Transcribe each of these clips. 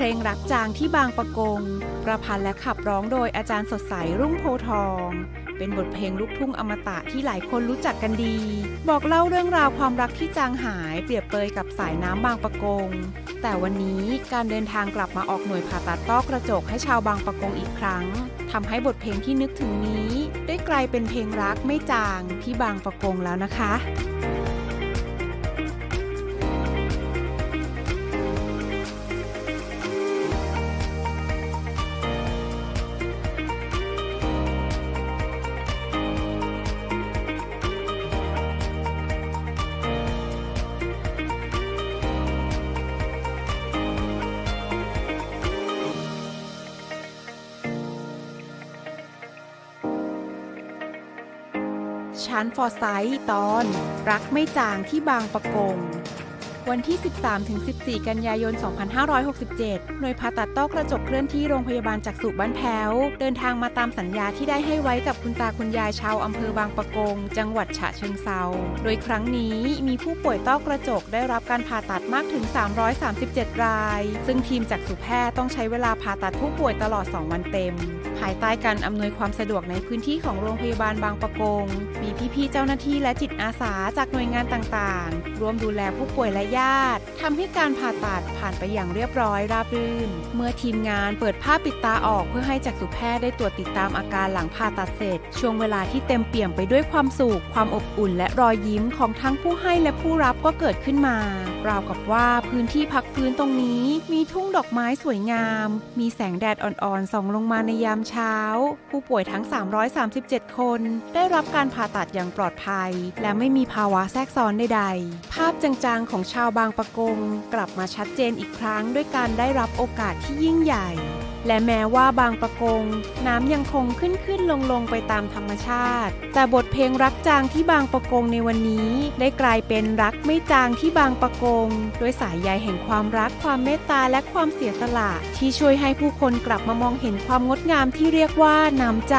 เพลงรักจางที่บางประกง ประพันธ์และขับร้องโดยอาจารย์สดใสรุ่งโพทอง เป็นบทเพลงลูกทุ่งอมตะที่หลายคนรู้จักกันดี บอกเล่าเรื่องราวความรักที่จางหายเปรียบเปรยกับสายน้ำบางประกง แต่วันนี้การเดินทางกลับมาออกหน่วยผ่าตัดต้อกระจกให้ชาวบางประกงอีกครั้งทำให้บทเพลงที่นึกถึงนี้ ได้กลายเป็นเพลงรักไม่จางที่บางประกงแล้วนะคะ ชั้นฟอร์ไซต์ตอน รักไม่จางที่บางประกง วันที่ 13-14 กันยายน 2567 หน่วยผ่าตัดต้อกระจกเคลื่อนที่โรงพยาบาลจักษุบ้านแพ้ว เดินทางมาตามสัญญาที่ได้ให้ไว้กับคุณตาคุณยายชาวอำเภอบางปะกง จังหวัดฉะเชิงเซา โดยครั้งนี้มีผู้ป่วยต้อกระจกได้รับการผ่าตัดมากถึง 337 ราย ซึ่งทีมจักษุแพทย์ต้องใช้เวลาผ่าตัดผู้ป่วยตลอด 2 วันเต็ม ภายใต้การอำนวยความสะดวกในพื้นที่ของโรงพยาบาลบางปะกง มีพี่ๆเจ้าหน้าที่และจิตอาสาจากหน่วยงานต่างๆ ร่วมดูแลผู้ป่วยและญาติทำให้การผ่าตัดผ่านไปอย่างเรียบร้อยราบรื่น เมื่อทีมงานเปิดผ้าปิดตาออกเพื่อให้จักษุแพทย์ได้ตรวจติดตามอาการหลังผ่าตัดเสร็จ ช่วงเวลาที่เต็มเปี่ยมไปด้วยความสุขความอบอุ่น และรอยยิ้มของทั้งผู้ให้และผู้รับก็เกิดขึ้นมาราวกับว่าพื้นที่พักฟื้นตรงนี้ มีทุ่งดอกไม้สวยงาม มีแสงแดดอ่อนๆส่องลงมาในยามเช้า ผู้ป่วยทั้ง 337 คน ได้รับการผ่าตัดอย่างปลอดภัย และไม่มีภาวะแทรกซ้อนใดๆ ภาพจางๆของชาวบางปะกง กลับมาชัดเจนอีกครั้งด้วยการได้รับโอกาสที่ยิ่งใหญ่ และแม้ว่าบางประกง น้ำยังคงขึ้นขึ้นลงลงไปตามธรรมชาติ แต่บทเพลงรักจางที่บางประกงในวันนี้ ได้กลายเป็นรักไม่จางที่บางประกงด้วยสายใยแห่งความรักความเมตตาและความเสียสละ ที่ช่วยให้ผู้คนกลับมามองเห็นความงดงามที่เรียกว่าน้ำใจ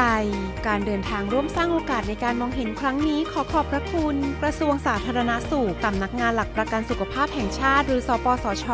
การเดินทางร่วมสร้างโอกาสในการมองเห็นครั้งนี้ขอขอบพระคุณ กระทรวงสาธารณสุขสำนักงานหลักประกันสุขภาพแห่งชาติ หรือสปสช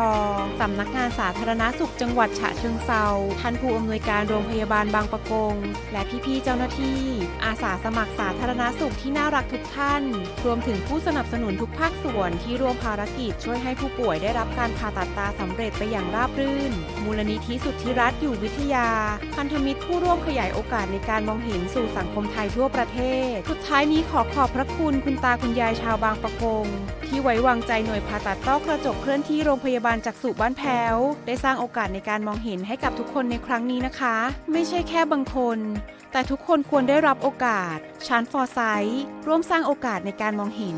สำนักงานสาธารณสุขจังหวัดฉะเชิงเซาท่านผู้อำนวยการโรงพยาบาลบางปะกง และพี่ๆเจ้าหน้าที่ อาสาสมัครสาธารณสุขที่น่ารักทุกท่าน รวมถึงผู้สนับสนุนทุกภาคส่วนที่ร่วมภารกิจช่วยให้ผู้ป่วยได้รับการผ่าตัดตาสำเร็จไปอย่างราบรื่น มูลนิธิสุทธิรัตน์อยู่วิทยา พันธมิตรผู้ร่วมขยายโอกาสในการมองเห็นสู่สังคมไทยทั่วประเทศ สุดท้ายนี้ขอขอบพระคุณคุณตาคุณยายชาวบางปะกง ที่ไว้วางใจหน่วยผ่าตัดต้อกระจกเคลื่อนที่โรงพยาบาลจักษุบ้านแพ้ว ได้สร้างโอกาสในการมองเห็นให้กับทุกคนในครั้งนี้นะคะ ไม่ใช่แค่บางคน แต่ทุกคนควรได้รับโอกาสชานฟอร์ไซต์ร่วมสร้างโอกาสในการมองเห็น